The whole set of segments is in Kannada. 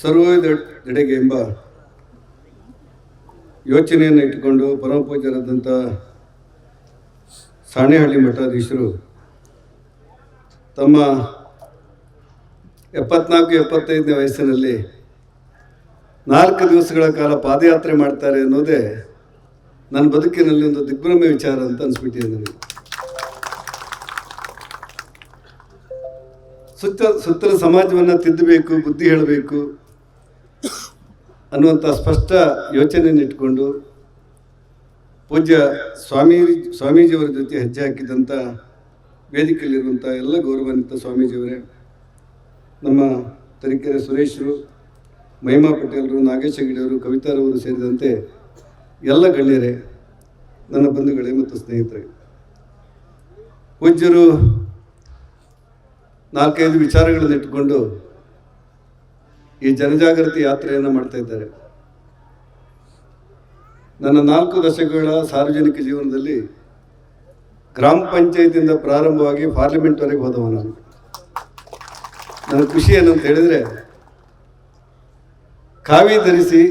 ಸರ್ವೋದೆಡೆಗೆ ಎಂಬ ಯೋಚನೆಯನ್ನು ಇಟ್ಟುಕೊಂಡು ಪರಮ ಪೂಜ್ಯರಾದಂಥ ಸಾಣೆಹಳ್ಳಿ ಮಠಾಧೀಶರು ತಮ್ಮ ಎಪ್ಪತ್ನಾಲ್ಕು, ಎಪ್ಪತ್ತೈದನೇ ವಯಸ್ಸಿನಲ್ಲಿ ನಾಲ್ಕು ದಿವಸಗಳ ಕಾಲ ಪಾದಯಾತ್ರೆ ಮಾಡ್ತಾರೆ ಅನ್ನೋದೇ ನನ್ನ ಬದುಕಿನಲ್ಲಿ ಒಂದು ದಿಗ್ಭ್ರಮೆ ವಿಚಾರ ಅಂತ ಅನಿಸ್ಬಿಟ್ಟಿದೆ ನನಗೆ. ಸುತ್ತ ಸುತ್ತಲ ಸಮಾಜವನ್ನು ತಿದ್ದಬೇಕು, ಬುದ್ಧಿ ಹೇಳಬೇಕು. ಅನ್ನುವಂಥ ಸ್ಪಷ್ಟ ಯೋಚನೆಯನ್ನು ಇಟ್ಕೊಂಡು ಪೂಜ್ಯ ಸ್ವಾಮಿ, ಸ್ವಾಮೀಜಿಯವರ ಜೊತೆ ಹೆಜ್ಜೆ ಹಾಕಿದಂಥ ವೇದಿಕೆಯಲ್ಲಿರುವಂಥ ಎಲ್ಲ ಗೌರವಾನ್ವಿತ ಸ್ವಾಮೀಜಿಯವರೇ, ನಮ್ಮ ತರೀಕೆರೆ ಸುರೇಶರು, ಮಹಿಮಾ ಪಟೇಲರು, ನಾಗೇಶ ಹೆಗಡೆಯವರು ಕವಿತಾರವರು ಸೇರಿದಂತೆ ಎಲ್ಲ ಗಣ್ಯರೇ, ನನ್ನ ಬಂಧುಗಳೇ ಮತ್ತು ಸ್ನೇಹಿತರೇ. ಪೂಜ್ಯರು ನಾಲ್ಕೈದು ವಿಚಾರಗಳನ್ನು ಇಟ್ಟುಕೊಂಡು ಈ ಜನಜಾಗೃತಿ ಯಾತ್ರೆಯನ್ನು ಮಾಡ್ತಾ ಇದ್ದಾರೆ. ನನ್ನ ನಾಲ್ಕು ದಶಕಗಳ ಸಾರ್ವಜನಿಕ ಜೀವನದಲ್ಲಿ ಗ್ರಾಮ ಪಂಚಾಯತಿಯಿಂದ ಪ್ರಾರಂಭವಾಗಿ ಪಾರ್ಲಿಮೆಂಟ್ವರೆಗೆ ಹೋದವ ನಾನು. ನನ್ನ ಖುಷಿ ಏನಂತ ಹೇಳಿದರೆ, ಕಾವಿ ಧರಿಸಿ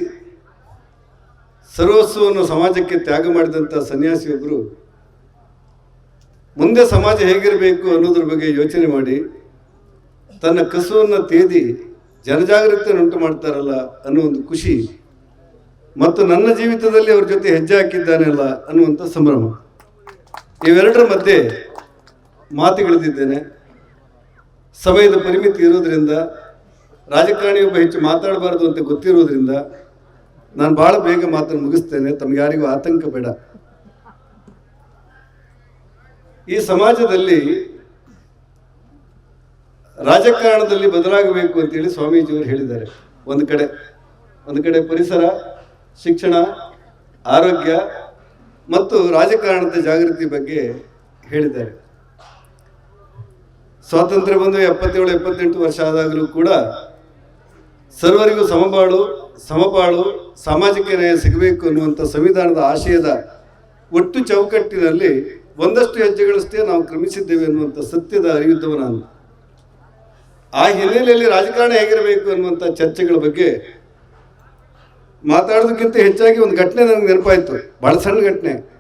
ಸರ್ವಸ್ವವನ್ನು ಸಮಾಜಕ್ಕೆ ತ್ಯಾಗ ಮಾಡಿದಂಥ ಸನ್ಯಾಸಿಯೊಬ್ಬರು ಮುಂದೆ ಸಮಾಜ ಹೇಗಿರಬೇಕು ಅನ್ನೋದ್ರ ಬಗ್ಗೆ ಯೋಚನೆ ಮಾಡಿ, ತನ್ನ ಕಸುವನ್ನು ತೇದಿ ಜನಜಾಗೃತಿಯನ್ನುಂಟು ಮಾಡ್ತಾರಲ್ಲ ಅನ್ನೋ ಒಂದು ಖುಷಿ. ಮತ್ತು ನನ್ನ ಜೀವಿತದಲ್ಲಿ ಅವ್ರ ಜೊತೆ ಹೆಜ್ಜೆ ಹಾಕಿದ್ದಾನಲ್ಲ ಅನ್ನುವಂಥ ಸಂಭ್ರಮ. ಇವೆರಡರ ಮಧ್ಯೆ ಮಾತುಗಳಿದ್ದೇನೆ ಸಮಯದ ಪರಿಮಿತಿ ಇರೋದ್ರಿಂದ, ರಾಜಕಾರಣಿ ಒಬ್ಬ ಹೆಚ್ಚು ಮಾತಾಡಬಾರದು ಅಂತ ಗೊತ್ತಿರೋದ್ರಿಂದ ನಾನು ಭಾಳ ಬೇಗ ಮಾತನ್ನು ಮುಗಿಸ್ತೇನೆ. ತಮ್ಗೆ ಯಾರಿಗೂ ಆತಂಕ ಬೇಡ. ಈ ಸಮಾಜದಲ್ಲಿ ರಾಜಕಾರಣದಲ್ಲಿ ಬದಲಾಗಬೇಕು ಅಂತೇಳಿ ಸ್ವಾಮೀಜಿಯವರು ಹೇಳಿದ್ದಾರೆ. ಒಂದು ಕಡೆ ಒಂದು ಕಡೆ ಪರಿಸರ, ಶಿಕ್ಷಣ, ಆರೋಗ್ಯ ಮತ್ತು ರಾಜಕಾರಣದ ಜಾಗೃತಿ ಬಗ್ಗೆ ಹೇಳಿದ್ದಾರೆ. ಸ್ವಾತಂತ್ರ್ಯ ಬಂದು ಎಪ್ಪತ್ತೇಳು, ಎಪ್ಪತ್ತೆಂಟು ವರ್ಷ ಆದಾಗಲೂ ಕೂಡ ಸರ್ವರಿಗೂ ಸಮಬಾಳು, ಸಮಪಾಳು, ಸಾಮಾಜಿಕ ನ್ಯಾಯ ಸಿಗಬೇಕು ಅನ್ನುವಂಥ ಸಂವಿಧಾನದ ಆಶಯದ ಒಟ್ಟು ಚೌಕಟ್ಟಿನಲ್ಲಿ ಒಂದಷ್ಟು ಹೆಜ್ಜೆಗಳಷ್ಟೇ ನಾವು ಕ್ರಮಿಸಿದ್ದೇವೆ ಅನ್ನುವಂಥ ಸತ್ಯದ ಅರಿವಿದ್ದವ ಆ ಹಿನ್ನೆಲೆಯಲ್ಲಿ ರಾಜಕಾರಣ ಹೇಗಿರಬೇಕು ಅನ್ನುವಂಥ ಚರ್ಚೆಗಳ ಬಗ್ಗೆ ಮಾತಾಡೋದಕ್ಕಿಂತ ಹೆಚ್ಚಾಗಿ ಒಂದು ಘಟನೆ ನನಗೆ ನೆನಪಾಯಿತು. ಬಹಳ ಸಣ್ಣ ಘಟನೆ.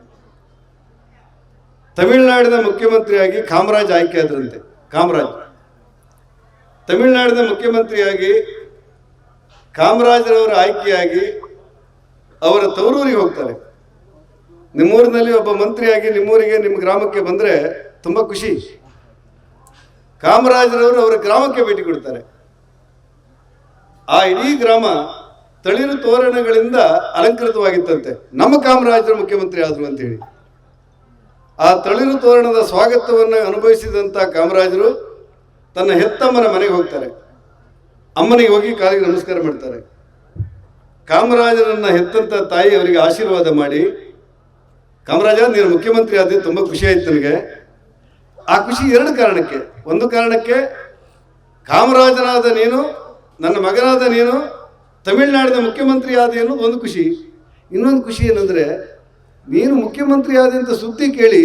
ತಮಿಳುನಾಡಿನ ಮುಖ್ಯಮಂತ್ರಿಯಾಗಿ ಕಾಮರಾಜ್ ಆಯ್ಕೆ ಆದ್ರಂತೆ. ಕಾಮರಾಜ್. ತಮಿಳುನಾಡಿನ ಮುಖ್ಯಮಂತ್ರಿಯಾಗಿ ಕಾಮರಾಜರವರ ಆಯ್ಕೆಯಾಗಿ ಅವರ ತವರೂರಿಗೆ ಹೋಗ್ತಾರೆ. ನಿಮ್ಮೂರಿನಲ್ಲಿ ಒಬ್ಬ ಮಂತ್ರಿಯಾಗಿ ನಿಮ್ಮೂರಿಗೆ, ನಿಮ್ಮ ಗ್ರಾಮಕ್ಕೆ ಬಂದರೆ ತುಂಬ ಖುಷಿ. ಕಾಮರಾಜರವರು ಅವರ ಗ್ರಾಮಕ್ಕೆ ಭೇಟಿ ಕೊಡ್ತಾರೆ. ಆ ಇಡೀ ಗ್ರಾಮ ತಳಿರು ತೋರಣಗಳಿಂದ ಅಲಂಕೃತವಾಗಿತ್ತಂತೆ. ನಮ್ಮ ಕಾಮರಾಜರು ಮುಖ್ಯಮಂತ್ರಿ ಆದರು ಅಂತೇಳಿ. ಆ ತಳಿರು ತೋರಣದ ಸ್ವಾಗತವನ್ನು ಅನುಭವಿಸಿದಂಥ ಕಾಮರಾಜರು ತನ್ನ ಹೆತ್ತಮ್ಮನ ಮನೆಗೆ ಹೋಗ್ತಾರೆ. ಅಮ್ಮನಿಗೆ ಹೋಗಿ ಕಾಲಿಗೆ ನಮಸ್ಕಾರ ಮಾಡ್ತಾರೆ. ಕಾಮರಾಜರನ್ನ ಹೆತ್ತಂತ ತಾಯಿ ಅವರಿಗೆ ಆಶೀರ್ವಾದ ಮಾಡಿ, ಕಾಮರಾಜ, ನೀನು ಮುಖ್ಯಮಂತ್ರಿ ಆದ್ರೆ ತುಂಬ ಖುಷಿ ಆಯ್ತು ನನಗೆ. ಆ ಖುಷಿ ಎರಡು ಕಾರಣಕ್ಕೆ. ಒಂದು ಕಾರಣಕ್ಕೆ ಕಾಮರಾಜನಾದ ನೀನು, ನನ್ನ ಮಗನಾದ ನೀನು, ತಮಿಳುನಾಡಿನ ಮುಖ್ಯಮಂತ್ರಿ ಆದ ಒಂದು ಖುಷಿ. ಇನ್ನೊಂದು ಖುಷಿ ಏನಂದರೆ, ನೀನು ಮುಖ್ಯಮಂತ್ರಿ ಆದ ಅಂತ ಸುದ್ದಿ ಕೇಳಿ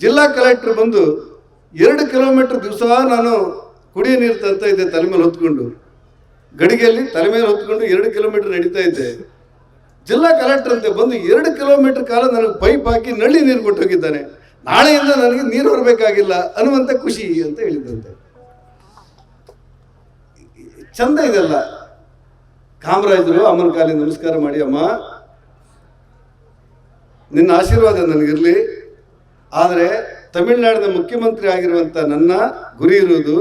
ಜಿಲ್ಲಾ ಕಲೆಕ್ಟರ್ ಬಂದು ಎರಡು ಕಿಲೋಮೀಟರ್ ದಿವಸ ನಾನು ಕುಡಿಯೋ ನೀರು ತರ್ತಾ ಇದ್ದೆ, ತಲೆ ಮೇಲೆ ಹೊತ್ಕೊಂಡು. ಗಡಿಗೆಯಲ್ಲಿ ತಲೆ ಮೇಲೆ ಹೊತ್ಕೊಂಡು ಎರಡು ಕಿಲೋಮೀಟರ್ ನಡೀತಾ ಇದ್ದೆ. ಜಿಲ್ಲಾ ಕಲೆಕ್ಟರ್ ಅಂತೆ ಬಂದು ಎರಡು ಕಿಲೋಮೀಟರ್ ಕಾಲ ನನಗೆ ಪೈಪ್ ಹಾಕಿ ನಳ್ಳಿ ನೀರು ಕೊಟ್ಟು ಹೋಗಿದ್ದಾನೆ. ನಾಳೆಯಿಂದ ನನಗೆ ನೀರು ಬರಬೇಕಾಗಿಲ್ಲ ಅನ್ನುವಂಥ ಖುಷಿ ಅಂತ ಹೇಳಿದಂತೆ. ಚಂದ ಇದೆಲ್ಲ. ಕಾಮರಾಜರು ಅಮ್ಮನ ಕಾಲಿ ನಮಸ್ಕಾರ ಮಾಡಿ, ಅಮ್ಮ, ನಿನ್ನ ಆಶೀರ್ವಾದ ನನಗಿರಲಿ. ಆದರೆ ತಮಿಳುನಾಡಿನ ಮುಖ್ಯಮಂತ್ರಿ ಆಗಿರುವಂಥ ನನ್ನ ಗುರಿ ಇರುವುದು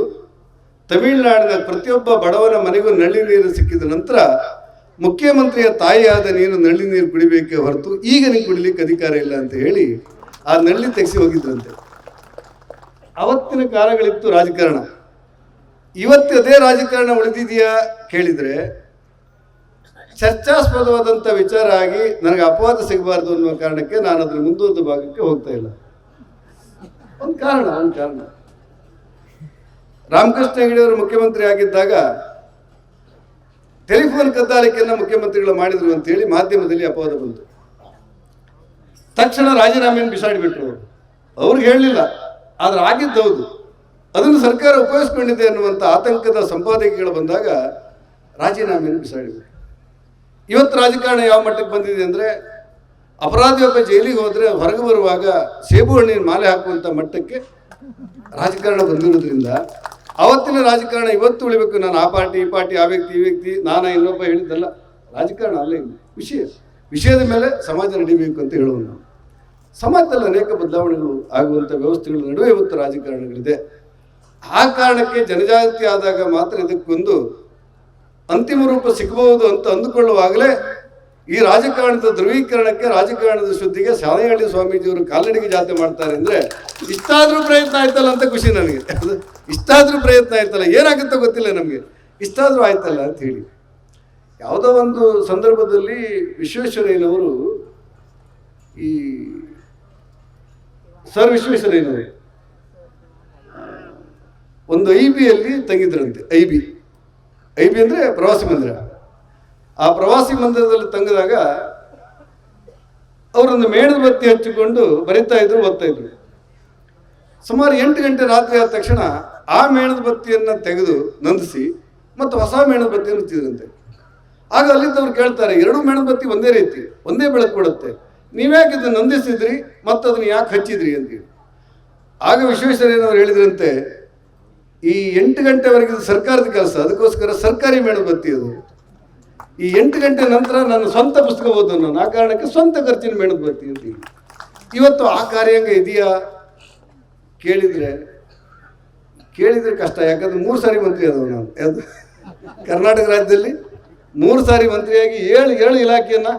ತಮಿಳುನಾಡಿನ ಪ್ರತಿಯೊಬ್ಬ ಬಡವನ ಮನೆಗೂ ನಳ್ಳಿ ನೀರು ಸಿಕ್ಕಿದ ನಂತರ ಮುಖ್ಯಮಂತ್ರಿಯ ತಾಯಿಯಾದ ನೀನು ನಳ್ಳಿ ನೀರು ಕುಡಿಬೇಕೇ ಹೊರತು ಈಗ ನೀನು ಕುಡಿಲಿಕ್ಕೆ ಅಧಿಕಾರ ಇಲ್ಲ ಅಂತ ಹೇಳಿ ಆ ನಳ್ಳಿ ತೆಗೆಸಿ ಹೋಗಿದ್ರಂತೆ. ಅವತ್ತಿನ ಕಾಲಗಳಿತ್ತು ರಾಜಕಾರಣ. ಇವತ್ತು ಅದೇ ರಾಜಕಾರಣ ಉಳಿದಿದೆಯಾ ಕೇಳಿದರೆ ಚರ್ಚಾಸ್ಪದವಾದಂಥ ವಿಚಾರ ಆಗಿ ನನಗೆ ಅಪವಾದ ಸಿಗಬಾರ್ದು ಅನ್ನುವ ಕಾರಣಕ್ಕೆ ನಾನು ಅದ್ರ ಮುಂದುವರೆದ ಭಾಗಕ್ಕೆ ಹೋಗ್ತಾ ಇಲ್ಲ. ಒಂದು ಕಾರಣ ಒಂದು ಕಾರಣ. ರಾಮಕೃಷ್ಣ ಹೆಗಡೆಯವರು ಮುಖ್ಯಮಂತ್ರಿ ಆಗಿದ್ದಾಗ ಟೆಲಿಫೋನ್ ಕದ್ದಾಲಿಕೆಯನ್ನು ಮುಖ್ಯಮಂತ್ರಿಗಳು ಮಾಡಿದ್ರು ಅಂತೇಳಿ ಮಾಧ್ಯಮದಲ್ಲಿ ಅಪವಾದ ಬಂತು. ತಕ್ಷಣ ರಾಜೀನಾಮೆಯನ್ನು ಬಿಸಾಡಿಬಿಟ್ರು ಅವರು ಅವ್ರಿಗೆ ಹೇಳಲಿಲ್ಲ. ಆದ್ರೆ ಆಗಿದ್ದು ಹೌದು. ಅದನ್ನು ಸರ್ಕಾರ ಉಪಯೋಗಿಸ್ಕೊಂಡಿದೆ ಅನ್ನುವಂಥ ಆತಂಕದ ಸಂಪಾದಕಿಗಳು ಬಂದಾಗ ರಾಜೀನಾಮೆಯನ್ನು ಬಿಸಾಡಿಬಿಟ್ರು ಇವತ್ತು ರಾಜಕಾರಣ ಯಾವ ಮಟ್ಟಕ್ಕೆ ಬಂದಿದೆ ಅಂದರೆ ಅಪರಾಧಿಯೊಬ್ಬ ಜೈಲಿಗೆ ಹೋದರೆ ಹೊರಗೆ ಬರುವಾಗ ಸೇಬು ಹಣ್ಣಿನ ಮಾಲೆ ಹಾಕುವಂಥ ಮಟ್ಟಕ್ಕೆ ರಾಜಕಾರಣ ಬಂದಿರೋದ್ರಿಂದ ಅವತ್ತಿನ ರಾಜಕಾರಣ ಇವತ್ತು ಉಳಿಬೇಕು. ನಾನು ಆ ಪಾರ್ಟಿ, ಈ ಪಾರ್ಟಿ, ಆ ವ್ಯಕ್ತಿ, ಈ ವ್ಯಕ್ತಿ, ನಾನು ಇನ್ನೊಬ್ಬ ಹೇಳಿದ್ದಲ್ಲ. ರಾಜಕಾರಣ ಅಲ್ಲ ವಿಷಯ. ವಿಷಯದ ಮೇಲೆ ಸಮಾಜ ನಡೀಬೇಕು ಅಂತ ಹೇಳುವ ನಾವು ಸಮಾಜದಲ್ಲಿ ಅನೇಕ ಬದಲಾವಣೆಗಳು ಆಗುವಂಥ ವ್ಯವಸ್ಥೆಗಳ ನಡುವೆ ಇವತ್ತು ರಾಜಕಾರಣಗಳಿದೆ. ಆ ಕಾರಣಕ್ಕೆ ಜನಜಾಗೃತಿ ಆದಾಗ ಮಾತ್ರ ಇದಕ್ಕೊಂದು ಅಂತಿಮ ರೂಪ ಸಿಗಬಹುದು ಅಂತ ಅಂದುಕೊಳ್ಳುವಾಗಲೇ ಈ ರಾಜಕಾರಣದ ಧ್ರುವೀಕರಣಕ್ಕೆ, ರಾಜಕಾರಣದ ಶುದ್ಧಿಗೆ ಶಾಲೆಯಳ್ಳಿ ಸ್ವಾಮೀಜಿಯವರು ಕಾಲ್ನಡಿಗೆ ಜಾತ್ರೆ ಮಾಡ್ತಾರೆ ಅಂದ್ರೆ ಇಷ್ಟಾದರೂ ಪ್ರಯತ್ನ ಆಯ್ತಲ್ಲ ಅಂತ ಖುಷಿ ನನಗೆ. ಇಷ್ಟಾದ್ರೂ ಪ್ರಯತ್ನ ಆಯ್ತಲ್ಲ, ಏನಾಗುತ್ತೋ ಗೊತ್ತಿಲ್ಲ ನಮಗೆ. ಇಷ್ಟಾದರೂ ಆಯ್ತಲ್ಲ ಅಂತ ಹೇಳಿ. ಯಾವುದೋ ಒಂದು ಸಂದರ್ಭದಲ್ಲಿ ವಿಶ್ವೇಶ್ವರಯ್ಯನವರು ಈ ಸರ್ ವಿಶ್ವೇಶ್ವರಯ್ಯನವರು. ಒಂದು ಐ ಬಿಯಲ್ಲಿ ತಂಗಿದ್ರಂತೆ, ಐ ಬಿ. ಐ ಬಿ ಅಂದರೆ ಪ್ರವಾಸಿ ಮಂದಿರ. ಆ ಪ್ರವಾಸಿ ಮಂದಿರದಲ್ಲಿ ತಂಗಿದಾಗ ಅವರೊಂದು ಮೇಣದ ಬತ್ತಿ ಹಚ್ಚಿಕೊಂಡು ಬರಿತಾ ಇದ್ರು, ಓದ್ತಾ ಇದ್ರು. ಸುಮಾರು ಎಂಟು ಗಂಟೆ ರಾತ್ರಿ ಆದ ತಕ್ಷಣ ಆ ಮೇಣದ ಬತ್ತಿಯನ್ನು ತೆಗೆದು ನಂದಿಸಿ ಮತ್ತು ಹೊಸ ಮೇಣದ ಬತ್ತಿಯನ್ನು ಹಚ್ಚಿದ್ರಂತೆ. ಆಗ ಅಲ್ಲಿದ್ದವ್ರು ಕೇಳ್ತಾರೆ, ಎರಡು ಮೇಣದ ಬತ್ತಿ ಒಂದೇ ರೀತಿ, ಒಂದೇ ಬೆಳಕು ಕೊಡುತ್ತೆ. ನೀವ್ಯಾಕೆ ಇದನ್ನು ನಂದಿಸಿದ್ರಿ? ಮತ್ತು ಅದನ್ನು ಯಾಕೆ ಹಚ್ಚಿದ್ರಿ ಅಂತೇಳಿ ಆಗ ವಿಶ್ವೇಶ್ವರಯ್ಯನವರು ಹೇಳಿದ್ರಂತೆ, ಈ ಎಂಟು ಗಂಟೆವರೆಗೆ ಸರ್ಕಾರದ ಕೆಲಸ, ಅದಕ್ಕೋಸ್ಕರ ಸರ್ಕಾರಿ ಮೇಳ ಬತ್ತಿ ಅದು. ಈ ಎಂಟು ಗಂಟೆ ನಂತರ ನಾನು ಸ್ವಂತ ಪುಸ್ತಕ ಓದೋನು ನಾನು ಆ ಕಾರಣಕ್ಕೆ ಸ್ವಂತ ಖರ್ಚಿನ ಮೇಣದ ಬತ್ತಿ ಅಂತ. ಇವತ್ತು ಆ ಕಾರ್ಯಾಂಗ ಇದೆಯಾ? ಕೇಳಿದರೆ ಕೇಳಿದರೆ ಕಷ್ಟ, ಯಾಕಂದ್ರೆ ಮೂರು ಸಾರಿ ಮಂತ್ರಿ ಆದವ ನಾನು. ಯಾವುದು? ಕರ್ನಾಟಕ ರಾಜ್ಯದಲ್ಲಿ ಮೂರು ಸಾರಿ ಮಂತ್ರಿಯಾಗಿ ಏಳು ಏಳು ಇಲಾಖೆಯನ್ನು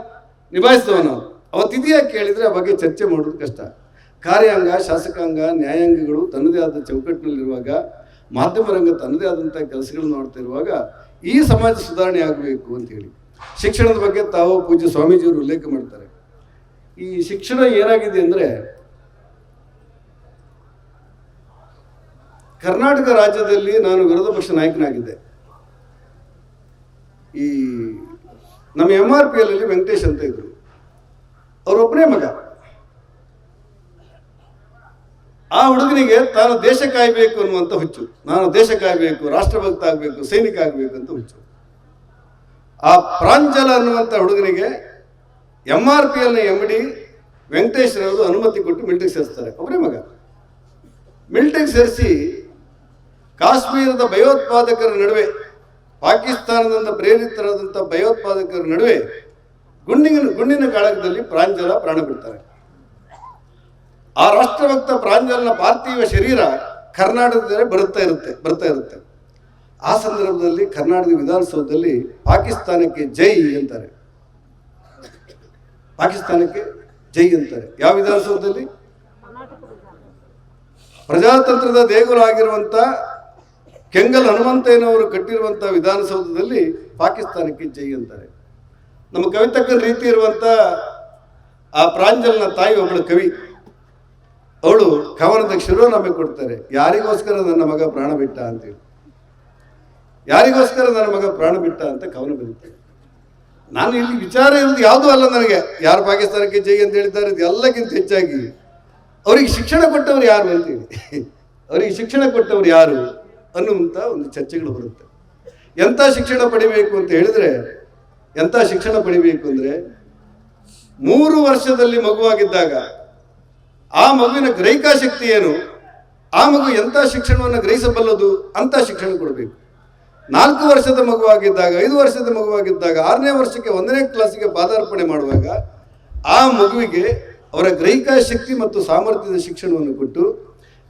ನಿಭಾಯಿಸ್ತವ ನಿಭಾಯಿಸಿದವ ಅವತ್ತಿದೆಯಾ ಕೇಳಿದರೆ ಆ ಬಗ್ಗೆ ಚರ್ಚೆ ಮಾಡೋದು ಕಷ್ಟ. ಕಾರ್ಯಾಂಗ, ಶಾಸಕಾಂಗ, ನ್ಯಾಯಾಂಗಗಳು ತನ್ನದೇ ಆದ ಚೌಕಟ್ಟಿನಲ್ಲಿರುವಾಗ, ಮಾಧ್ಯಮ ರಂಗ ತನ್ನದೇ ಆದಂಥ ಕೆಲಸಗಳನ್ನು ಮಾಡ್ತಾ ಇರುವಾಗ ಈ ಸಮಾಜ ಸುಧಾರಣೆ ಆಗಬೇಕು ಅಂತ ಹೇಳಿ. ಶಿಕ್ಷಣದ ಬಗ್ಗೆ ತಾವು ಪೂಜ್ಯ ಸ್ವಾಮೀಜಿಯವರು ಉಲ್ಲೇಖ ಮಾಡ್ತಾರೆ. ಈ ಶಿಕ್ಷಣ ಏನಾಗಿದೆ ಅಂದರೆ ಕರ್ನಾಟಕ ರಾಜ್ಯದಲ್ಲಿ ನಾನು ವಿರೋಧ ಪಕ್ಷ ನಾಯಕನಾಗಿದ್ದೆ. ಈ ನಮ್ಮ ಎಂ ಆರ್ ಪಿ ಅಲ್ಲಿ ವೆಂಕಟೇಶ್ ಅಂತ ಇದ್ರು. ಅವರೊಬ್ಬನೇ ಮಗ. ಆ ಹುಡುಗನಿಗೆ ತಾನು ದೇಶ ಕಾಯಬೇಕು ಅನ್ನುವಂಥ ಹುಚ್ಚು. ನಾನು ದೇಶ ಕಾಯಬೇಕು, ರಾಷ್ಟ್ರಭಕ್ತ ಆಗಬೇಕು, ಸೈನಿಕ ಆಗಬೇಕು ಅಂತ ಹುಚ್ಚು. ಆ ಪ್ರಾಂಜಲ ಅನ್ನುವಂಥ ಹುಡುಗನಿಗೆ ಎಂ ಆರ್ ಪಿ ಎಲ್ನ ಎಂ ಡಿ ವೆಂಕಟೇಶ್ವರವರು ಅನುಮತಿ ಕೊಟ್ಟು ಮಿಲ್ಟ್ರಿಗೆ ಸೇರಿಸ್ತಾರೆ. ಒಬ್ಬರೇ ಮಗ. ಮಿಲ್ಟ್ರಿಗೆ ಸೇರಿಸಿ ಕಾಶ್ಮೀರದ ಭಯೋತ್ಪಾದಕರ ನಡುವೆ, ಪಾಕಿಸ್ತಾನದಿಂದ ಪ್ರೇರಿತರಾದಂಥ ಭಯೋತ್ಪಾದಕರ ನಡುವೆ ಗುಂಡಿನ ಗುಂಡಿನ ಕಾಳಗದಲ್ಲಿ ಪ್ರಾಂಜಲ ಪ್ರಾಣ ಬಿಡ್ತಾರೆ. ಆ ರಾಷ್ಟ್ರಭಕ್ತ ಪ್ರಾಂಜಲನ ಪಾರ್ಥಿವ ಶರೀರ ಕರ್ನಾಟಕದಲ್ಲಿ ಬರುತ್ತಾ ಇರುತ್ತೆ, ಬರ್ತಾ ಇರುತ್ತೆ. ಆ ಸಂದರ್ಭದಲ್ಲಿ ಕರ್ನಾಟಕ ವಿಧಾನಸೌಧದಲ್ಲಿ ಪಾಕಿಸ್ತಾನಕ್ಕೆ ಜೈ ಅಂತಾರೆ. ಪಾಕಿಸ್ತಾನಕ್ಕೆ ಜೈ ಅಂತಾರೆ. ಯಾವ ವಿಧಾನಸೌಧದಲ್ಲಿ? ಪ್ರಜಾತಂತ್ರದ ದೇಗುಲ ಆಗಿರುವಂಥ ಕೆಂಗಲ್ ಹನುಮಂತಯ್ಯನವರು ಕಟ್ಟಿರುವಂಥ ವಿಧಾನಸೌಧದಲ್ಲಿ ಪಾಕಿಸ್ತಾನಕ್ಕೆ ಜೈ ಅಂತಾರೆ. ನಮ್ಮ ಕವಿತಕ್ಕನ ರೀತಿ ಇರುವಂಥ ಆ ಪ್ರಾಂಜಲ್ನ ತಾಯಿ ಒಬ್ಬಳು ಕವಿ. ಅವಳು ಕವನದ ಶಿರೋನಾಮೆ ಕೊಡ್ತಾರೆ. ಯಾರಿಗೋಸ್ಕರ ನನ್ನ ಮಗ ಪ್ರಾಣ ಬಿಟ್ಟ ಅಂತೇಳಿ ಯಾರಿಗೋಸ್ಕರ ನನ್ನ ಮಗ ಪ್ರಾಣ ಬಿಟ್ಟ ಅಂತ ಕವನ ಬರೀತಾರೆ. ನಾನು ಇಲ್ಲಿ ವಿಚಾರ ಇರೋದು ಯಾವುದೂ ಅಲ್ಲ ನನಗೆ. ಯಾರು ಪಾಕಿಸ್ತಾನಕ್ಕೆ ಜೈ ಅಂತ ಹೇಳಿದ್ದಾರೆ ಇದು ಎಲ್ಲಕ್ಕಿಂತ ಹೆಚ್ಚಾಗಿ ಅವರಿಗೆ ಶಿಕ್ಷಣ ಕೊಟ್ಟವರು ಯಾರು ಅಂತೇಳಿ ಅವರಿಗೆ ಶಿಕ್ಷಣ ಕೊಟ್ಟವರು ಯಾರು ಅನ್ನುವಂಥ ಒಂದು ಚರ್ಚೆಗಳು ಬರುತ್ತೆ. ಎಂಥ ಶಿಕ್ಷಣ ಪಡಿಬೇಕು ಅಂತ ಹೇಳಿದ್ರೆ ಎಂಥ ಶಿಕ್ಷಣ ಪಡಿಬೇಕು ಅಂದರೆ ಮೂರು ವರ್ಷದಲ್ಲಿ ಮಗುವಾಗಿದ್ದಾಗ ಆ ಮಗುವಿನ ಗ್ರಹಿಕಾ ಶಕ್ತಿ ಏನು? ಆ ಮಗು ಎಂಥ ಶಿಕ್ಷಣವನ್ನು ಗ್ರಹಿಸಬಲ್ಲದು ಅಂತ ಶಿಕ್ಷಣ ಕೊಡಬೇಕು. ನಾಲ್ಕು ವರ್ಷದ ಮಗುವಾಗಿದ್ದಾಗ, ಐದು ವರ್ಷದ ಮಗುವಾಗಿದ್ದಾಗ, ಆರನೇ ವರ್ಷಕ್ಕೆ ಒಂದನೇ ಕ್ಲಾಸಿಗೆ ಪಾದಾರ್ಪಣೆ ಮಾಡುವಾಗ ಆ ಮಗುವಿಗೆ ಅವರ ಗ್ರಹಿಕಾ ಶಕ್ತಿ ಮತ್ತು ಸಾಮರ್ಥ್ಯದ ಶಿಕ್ಷಣವನ್ನು ಕೊಟ್ಟು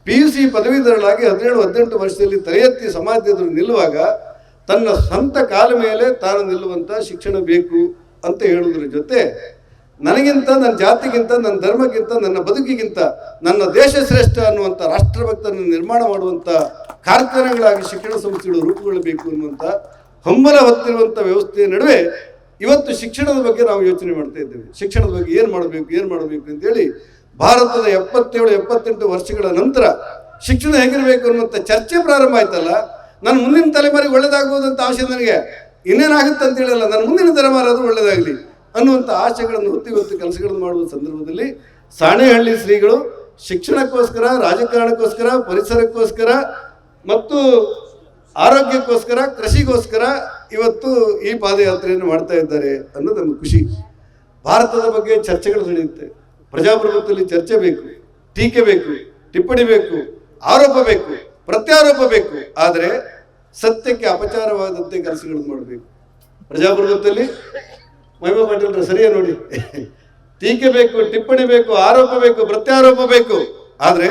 ಪಿ ಯು ಸಿ ಪದವೀಧರಳಾಗಿ ಹದಿನೇಳು, ಹದಿನೆಂಟು ವರ್ಷದಲ್ಲಿ ತಲೆ ಎತ್ತಿ ಸಮಾಜದ ನಿಲ್ಲುವಾಗ ತನ್ನ ಸ್ವಂತ ಕಾಲ ಮೇಲೆ ತಾನು ನಿಲ್ಲುವಂಥ ಶಿಕ್ಷಣ ಬೇಕು ಅಂತ ಹೇಳುವುದರ ಜೊತೆ ನನಗಿಂತ ನನ್ನ ಜಾತಿಗಿಂತ ನನ್ನ ಧರ್ಮಕ್ಕಿಂತ ನನ್ನ ಬದುಕಿಗಿಂತ ನನ್ನ ದೇಶ ಶ್ರೇಷ್ಠ ಅನ್ನುವಂಥ ರಾಷ್ಟ್ರಭಕ್ತನ ನಿರ್ಮಾಣ ಮಾಡುವಂಥ ಕಾರ್ಖಾನೆಗಳಾಗಿ ಶಿಕ್ಷಣ ಸಂಸ್ಥೆಗಳು ರೂಪುಗೊಳ್ಳಬೇಕು ಅನ್ನುವಂಥ ಹಂಬಲ ಹೊತ್ತಿರುವಂಥ ವ್ಯವಸ್ಥೆಯ ನಡುವೆ ಇವತ್ತು ಶಿಕ್ಷಣದ ಬಗ್ಗೆ ನಾವು ಯೋಚನೆ ಮಾಡ್ತಾ ಇದ್ದೇವೆ. ಶಿಕ್ಷಣದ ಬಗ್ಗೆ ಏನು ಮಾಡಬೇಕು ಏನು ಮಾಡಬೇಕು ಅಂತೇಳಿ ಭಾರತದ ಎಪ್ಪತ್ತೇಳು, ಎಪ್ಪತ್ತೆಂಟು ವರ್ಷಗಳ ನಂತರ ಶಿಕ್ಷಣ ಹೇಗಿರಬೇಕು ಅನ್ನುವಂಥ ಚರ್ಚೆ ಪ್ರಾರಂಭ ಆಯ್ತಲ್ಲ ನನ್ನ ಮುಂದಿನ ತಲೆಮಾರಿಗೆ ಅಂತ ಆಸೆ ನನಗೆ. ಇನ್ನೇನಾಗುತ್ತೆ ಅಂತ ಹೇಳಲ್ಲ, ನನ್ನ ಮುಂದಿನ ತಲೆಮಾರಾದ್ರೂ ಒಳ್ಳೇದಾಗಲಿ ಅನ್ನುವಂಥ ಆಸೆಗಳನ್ನು ಹೊತ್ತಿ ಹೊತ್ತು ಕೆಲಸಗಳನ್ನು ಮಾಡುವ ಸಂದರ್ಭದಲ್ಲಿ ಸಾಣೆಹಳ್ಳಿ ಶ್ರೀಗಳು ಶಿಕ್ಷಣಕ್ಕೋಸ್ಕರ, ರಾಜಕಾರಣಕ್ಕೋಸ್ಕರ, ಪರಿಸರಕ್ಕೋಸ್ಕರ ಮತ್ತು ಆರೋಗ್ಯಕ್ಕೋಸ್ಕರ, ಕೃಷಿಗೋಸ್ಕರ ಇವತ್ತು ಈ ಪಾದಯಾತ್ರೆಯನ್ನು ಮಾಡ್ತಾ ಇದ್ದಾರೆ ಅನ್ನೋದು ನಮಗೆ ಖುಷಿ. ಭಾರತದ ಬಗ್ಗೆ ಚರ್ಚೆಗಳು ನಡೆಯುತ್ತೆ. ಪ್ರಜಾಪ್ರಭುತ್ವದಲ್ಲಿ ಚರ್ಚೆ ಬೇಕು, ಟೀಕೆ ಬೇಕು, ಟಿಪ್ಪಣಿ ಬೇಕು, ಆರೋಪ ಬೇಕು. ಪ್ರತ್ಯಾರೋಪ ಬೇಕು. ಆದರೆ ಸತ್ಯಕ್ಕೆ ಅಪಚಾರವಾದಂತೆ ಕೆಲಸಗಳನ್ನು ಮಾಡಬೇಕು. ಪ್ರಜಾಪ್ರಭುತ್ವದಲ್ಲಿ ಮಹಿಮಾ ಪಾಟೀಲ್ರ ಸರಿಯೇ ನೋಡಿ. ಟೀಕೆ ಬೇಕು, ಟಿಪ್ಪಣಿ ಬೇಕು, ಆರೋಪ ಬೇಕು, ಪ್ರತ್ಯಾರೋಪ ಬೇಕು. ಆದರೆ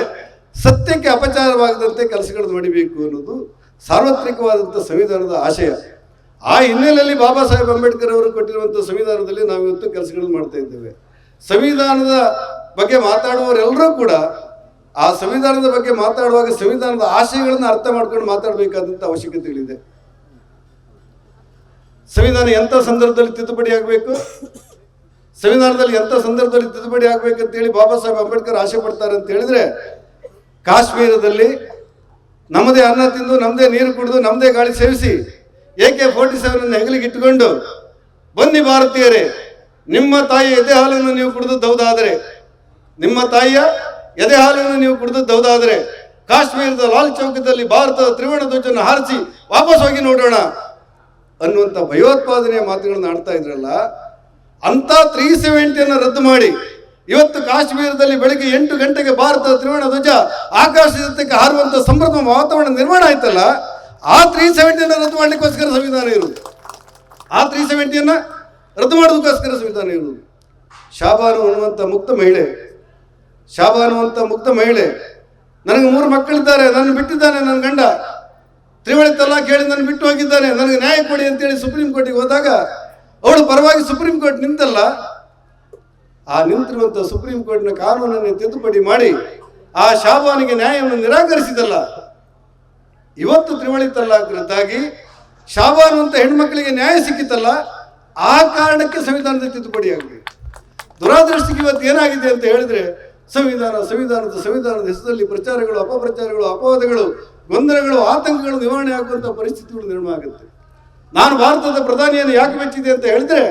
ಸತ್ಯಕ್ಕೆ ಅಪಚಾರವಾಗದಂತೆ ಕೆಲಸಗಳನ್ನು ಮಾಡಬೇಕು ಅನ್ನೋದು ಸಾರ್ವತ್ರಿಕವಾದಂಥ ಸಂವಿಧಾನದ ಆಶಯ. ಆ ಹಿನ್ನೆಲೆಯಲ್ಲಿ ಬಾಬಾ ಸಾಹೇಬ್ ಅಂಬೇಡ್ಕರ್ ಅವರು ಕೊಟ್ಟಿರುವಂಥ ಸಂವಿಧಾನದಲ್ಲಿ ನಾವು ಇವತ್ತು ಕೆಲಸಗಳನ್ನು ಮಾಡ್ತಾ ಇದ್ದೇವೆ. ಸಂವಿಧಾನದ ಬಗ್ಗೆ ಮಾತಾಡುವವರೆಲ್ಲರೂ ಕೂಡ ಆ ಸಂವಿಧಾನದ ಬಗ್ಗೆ ಮಾತಾಡುವಾಗ ಸಂವಿಧಾನದ ಆಶಯಗಳನ್ನು ಅರ್ಥ ಮಾಡ್ಕೊಂಡು ಮಾತಾಡಬೇಕಾದಂಥ ಅವಶ್ಯಕತೆಗಳಿದೆ. ಸಂವಿಧಾನ ಎಂಥ ಸಂದರ್ಭದಲ್ಲಿ ತಿದ್ದುಪಡಿ ಆಗಬೇಕು? ಸಂವಿಧಾನದಲ್ಲಿ ಎಂಥ ಸಂದರ್ಭದಲ್ಲಿ ತಿದ್ದುಪಡಿ ಆಗ್ಬೇಕಂತೇಳಿ ಬಾಬಾ ಸಾಹೇಬ್ ಅಂಬೇಡ್ಕರ್ ಆಶೆ ಪಡ್ತಾರೆ ಅಂತ ಹೇಳಿದ್ರೆ, ಕಾಶ್ಮೀರದಲ್ಲಿ ನಮ್ಮದೇ ಅನ್ನ ತಿಂದು, ನಮ್ಮದೇ ನೀರು ಕುಡಿದು, ನಮ್ಮದೇ ಗಾಳಿ ಸೇವಿಸಿ, ಎ ಕೆ ಫೋರ್ಟಿ ಸೆವೆನ್ ಹೆಗಲಿಗೆ ಇಟ್ಟುಕೊಂಡು, ಬನ್ನಿ ಭಾರತೀಯರೇ, ನಿಮ್ಮ ತಾಯಿಯ ಎದೆ ಹಾಲನ್ನು ನೀವು ಕುಡಿದು ದೌದಾದರೆ, ನಿಮ್ಮ ತಾಯಿಯ ಎದೆ ಹಾಲನ್ನು ನೀವು ಕುಡಿದದ್ದೌದಾದರೆ ಕಾಶ್ಮೀರದ ಲಾಲ್ ಚೌಕದಲ್ಲಿ ಭಾರತದ ತ್ರಿವರ್ಣ ಧ್ವಜವನ್ನು ಹಾರಿಸಿ ವಾಪಸ್ ಹೋಗಿ ನೋಡೋಣ ಅನ್ನುವಂಥ ಭಯೋತ್ಪಾದನೆಯ ಮಾತುಗಳನ್ನು ಆಡ್ತಾ ಇದ್ರಲ್ಲ ಅಂತ ತ್ರೀ ಸೆವೆಂಟಿಯನ್ನು ರದ್ದು ಮಾಡಿ. ಇವತ್ತು ಕಾಶ್ಮೀರದಲ್ಲಿ ಬೆಳಗ್ಗೆ ಎಂಟು ಗಂಟೆಗೆ ಭಾರತದ ತ್ರಿವರ್ಣ ಧ್ವಜ ಆಕಾಶದತ್ತಕ್ಕೆ ಹಾರುವಂತ ಸಮೃದ್ಧ ವಾತಾವರಣ ನಿರ್ಮಾಣ ಆಯ್ತಲ್ಲ, ಆ ತ್ರೀ ಸೆವೆಂಟಿಯನ್ನು ರದ್ದು ಮಾಡಲಿಕ್ಕೋಸ್ಕರ ಸಂವಿಧಾನ ಇರುವುದು. ಆ ತ್ರೀ ಸೆವೆಂಟಿಯನ್ನು ರದ್ದು ಮಾಡೋದಕ್ಕೋಸ್ಕರ ಸಂವಿಧಾನ ಇರುವುದು. ಶಾಬಾನು ಅನ್ನುವಂಥ ಮುಕ್ತ ಮಹಿಳೆ ಶಾಬಾನು ಅಂತ ಮುಕ್ತ ಮಹಿಳೆ, ನನಗೆ ಮೂರು ಮಕ್ಕಳಿದ್ದಾರೆ ನನ್ನ ಬಿಟ್ಟಿದ್ದಾನೆ ನನ್ನ ಗಂಡ. ತ್ರಿವಳಿ ತಲಾ ಕೇಳಿ ನನ್ನ ಬಿಟ್ಟು ಹೋಗಿದ್ದಾನೆ, ನನಗೆ ನ್ಯಾಯ ಕೊಡಿ ಅಂತೇಳಿ ಸುಪ್ರೀಂ ಕೋರ್ಟಿಗೆ ಹೋದಾಗ, ಅವಳು ಪರವಾಗಿ ಸುಪ್ರೀಂ ಕೋರ್ಟ್ ನಿಂತಲ್ಲ, ಆ ನಿಂತಿರುವಂಥ ಸುಪ್ರೀಂ ಕೋರ್ಟ್ನ ಕಾನೂನನ್ನು ತಿದ್ದುಪಡಿ ಮಾಡಿ, ಆ ಶಾಬಾನಿಗೆ ನ್ಯಾಯವನ್ನು ನಿರಾಕರಿಸಿದಲ್ಲ. ಇವತ್ತು ತ್ರಿವಳಿ ತಲಾಕ್ ಶಾಬಾನು ಅಂತ ಹೆಣ್ಮಕ್ಳಿಗೆ ನ್ಯಾಯ ಸಿಕ್ಕಿತಲ್ಲ, ಆ ಕಾರಣಕ್ಕೆ ಸಂವಿಧಾನದ ತಿದ್ದುಪಡಿ ಆಗಲಿ ದುರಾದೃಷ್ಟಕ್ಕೆ ಇವತ್ತು ಏನಾಗಿದೆ ಅಂತ ಹೇಳಿದ್ರೆ ಸಂವಿಧಾನ, ಸಂವಿಧಾನದ ಸಂವಿಧಾನದ ಹೆಸರಲ್ಲಿ ಪ್ರಚಾರಗಳು, ಅಪಪ್ರಚಾರಗಳು, ಅಪವಾದಗಳು, ಗೊಂದಲಗಳು, ಆತಂಕಗಳು ನಿವಾರಣೆ ಆಗುವಂಥ ಪರಿಸ್ಥಿತಿಗಳು ನಿರ್ಮಾಣ ಆಗುತ್ತೆ. ನಾನು ಭಾರತದ ಪ್ರಧಾನಿಯನ್ನು ಯಾಕೆ ಮೆಚ್ಚಿದೆ ಅಂತ ಹೇಳಿದ್ರೆ,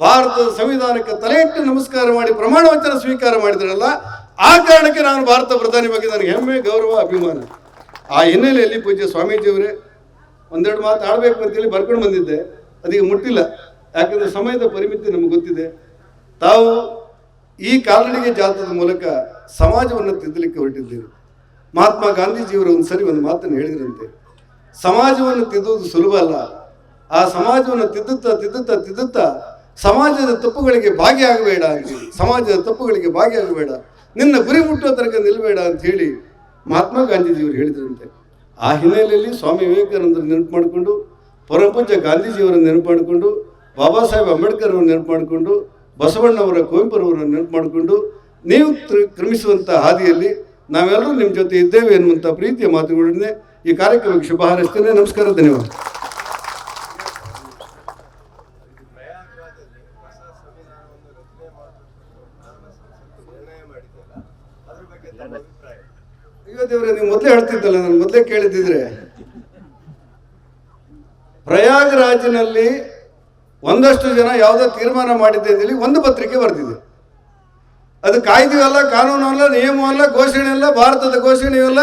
ಭಾರತದ ಸಂವಿಧಾನಕ್ಕೆ ತಲೆ ನಮಸ್ಕಾರ ಮಾಡಿ, ಪ್ರಮಾಣ ವಚನ ಸ್ವೀಕಾರ ಮಾಡಿದ್ರಲ್ಲ, ಆ ಕಾರಣಕ್ಕೆ ನಾನು ಭಾರತ ಪ್ರಧಾನಿ ಬಗ್ಗೆ ನನಗೆ ಹೆಮ್ಮೆ, ಗೌರವ, ಅಭಿಮಾನ. ಆ ಹಿನ್ನೆಲೆಯಲ್ಲಿ ಪೂಜ್ಯ ಸ್ವಾಮೀಜಿಯವರೇ ಒಂದೆರಡು ಮಾತು ಆಡಬೇಕು ಅಂತೇಳಿ ಬರ್ಕೊಂಡು ಬಂದಿದ್ದೆ. ಅದಕ್ಕೆ ಮುಟ್ಟಿಲ್ಲ. ಯಾಕಂದ್ರೆ ಸಮಯದ ಪರಿಮಿತಿ ನಮ್ಗೆ ಗೊತ್ತಿದೆ. ತಾವು ಈ ಕಾಲ್ನಡಿಗೆ ಜಾಥದ ಮೂಲಕ ಸಮಾಜವನ್ನು ತಿದ್ದಲಿಕ್ಕೆ ಹೊರಟಿದ್ದೀರಿ. ಮಹಾತ್ಮ ಗಾಂಧೀಜಿಯವರು ಒಂದು ಸರಿ ಒಂದು ಮಾತನ್ನು ಹೇಳಿದ್ರಂತೆ, ಸಮಾಜವನ್ನು ತಿದ್ದುವುದು ಸುಲಭ ಅಲ್ಲ. ಆ ಸಮಾಜವನ್ನು ತಿದ್ದುತ್ತಾ ತಿದ್ದುತ್ತಾ ತಿದ್ದುತ್ತಾ ಸಮಾಜದ ತಪ್ಪುಗಳಿಗೆ ಭಾಗಿಯಾಗಬೇಡ ಸಮಾಜದ ತಪ್ಪುಗಳಿಗೆ ಭಾಗಿಯಾಗಬೇಡ. ನಿನ್ನ ಗುರಿ ಮುಟ್ಟುವ ತನಕ ನಿಲ್ಲಬೇಡ ಅಂತ ಹೇಳಿ ಮಹಾತ್ಮ ಗಾಂಧೀಜಿಯವರು ಹೇಳಿದ್ರಂತೆ. ಆ ಹಿನ್ನೆಲೆಯಲ್ಲಿ ಸ್ವಾಮಿ ವಿವೇಕಾನಂದರು ನೆನಪು ಮಾಡಿಕೊಂಡು, ಪರಮಪೂಜ್ಯ ಗಾಂಧೀಜಿಯವರನ್ನು ನೆನಪು ಮಾಡಿಕೊಂಡು, ಬಾಬಾ ಸಾಹೇಬ್ ಅಂಬೇಡ್ಕರ್ ನೆನಪು ಮಾಡಿಕೊಂಡು ಬಸವಣ್ಣವರ ಕುವೆಂಪುರವರನ್ನು ನೆನಪು ಮಾಡಿಕೊಂಡು ನೀವು ಕ್ರಮಿಸುವಂಥ ಹಾದಿಯಲ್ಲಿ ನಾವೆಲ್ಲರೂ ನಿಮ್ಮ ಜೊತೆ ಇದ್ದೇವೆ ಎನ್ನುವಂಥ ಪ್ರೀತಿಯ ಮಾತುಗಳನ್ನೇ ಈ ಕಾರ್ಯಕ್ರಮಕ್ಕೆ ಶುಭ ಹಾರೈಸ್ತೇನೆ. ನಮಸ್ಕಾರ, ಧನ್ಯವಾದ. ಅಯ್ಯೋ ದೇವ್ರೆ, ನೀವು ಮೊದಲೇ ಹೇಳ್ತಿದ್ದಲ್ಲ, ನಾನು ಮೊದಲೇ ಕೇಳಿದ್ದಿದ್ರೆ. ಪ್ರಯಾಗ್ರಾಜ್ನಲ್ಲಿ ಒಂದಷ್ಟು ಜನ ಯಾವುದೋ ತೀರ್ಮಾನ ಮಾಡಿದ್ದೆ ಅಂತೇಳಿ ಒಂದು ಪತ್ರಿಕೆ ಬರೆದಿದೆ. ಅದು ಕಾಯ್ದೆ ಅಲ್ಲ, ಕಾನೂನು ಅಲ್ಲ ನಿಯಮ ಅಲ್ಲ, ಘೋಷಣೆ ಅಲ್ಲ, ಭಾರತದ ಘೋಷಣೆ ಅಲ್ಲ,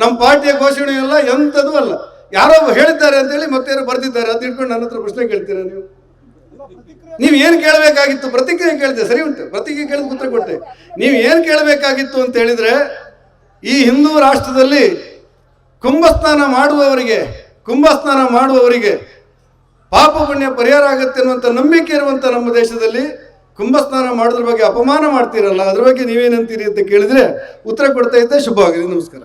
ನಮ್ಮ ಪಾರ್ಟಿಯ ಘೋಷಣೆ ಅಲ್ಲ, ಎಂಥದ್ದು ಅಲ್ಲ. ಯಾರೋ ಹೇಳಿದ್ದಾರೆ ಅಂತೇಳಿ ಮತ್ತೆ ಯಾರು ಬರೆದಿದ್ದಾರೆ ಅದು ಇಟ್ಕೊಂಡು ನನ್ನ ಹತ್ರ ಪ್ರಶ್ನೆ ಕೇಳ್ತೀರಾ ನೀವು? ನೀವು ಏನು ಕೇಳಬೇಕಾಗಿತ್ತು? ಪ್ರತಿಕ್ರಿಯೆ ಕೇಳಿದೆ, ಸರಿ ಉಂಟು. ಪ್ರತಿಕ್ರಿಯೆ ಕೇಳಿದ ಉತ್ತರ ಕೊಟ್ಟೆ. ನೀವು ಏನು ಕೇಳಬೇಕಾಗಿತ್ತು ಅಂತ ಹೇಳಿದ್ರೆ, ಈ ಹಿಂದೂ ರಾಷ್ಟ್ರದಲ್ಲಿ ಕುಂಭಸ್ನಾನ ಮಾಡುವವರಿಗೆ ಕುಂಭಸ್ನಾನ ಮಾಡುವವರಿಗೆ ಪಾಪ ಪುಣ್ಯ ಪರಿಹಾರ ಆಗುತ್ತೆ ಅನ್ನುವಂಥ ನಂಬಿಕೆ ಇರುವಂಥ ನಮ್ಮ ದೇಶದಲ್ಲಿ ಕುಂಭಸ್ನಾನ ಮಾಡೋದ್ರ ಬಗ್ಗೆ ಅಪಮಾನ ಮಾಡ್ತೀರಲ್ಲ, ಅದ್ರ ಬಗ್ಗೆ ನೀವೇನಂತೀರಿ ಅಂತ ಕೇಳಿದ್ರೆ ಉತ್ತರ ಕೊಡ್ತಾ ಇದ್ದೆ ಶುಭವಾಗಿದೆ ನಮಸ್ಕಾರ.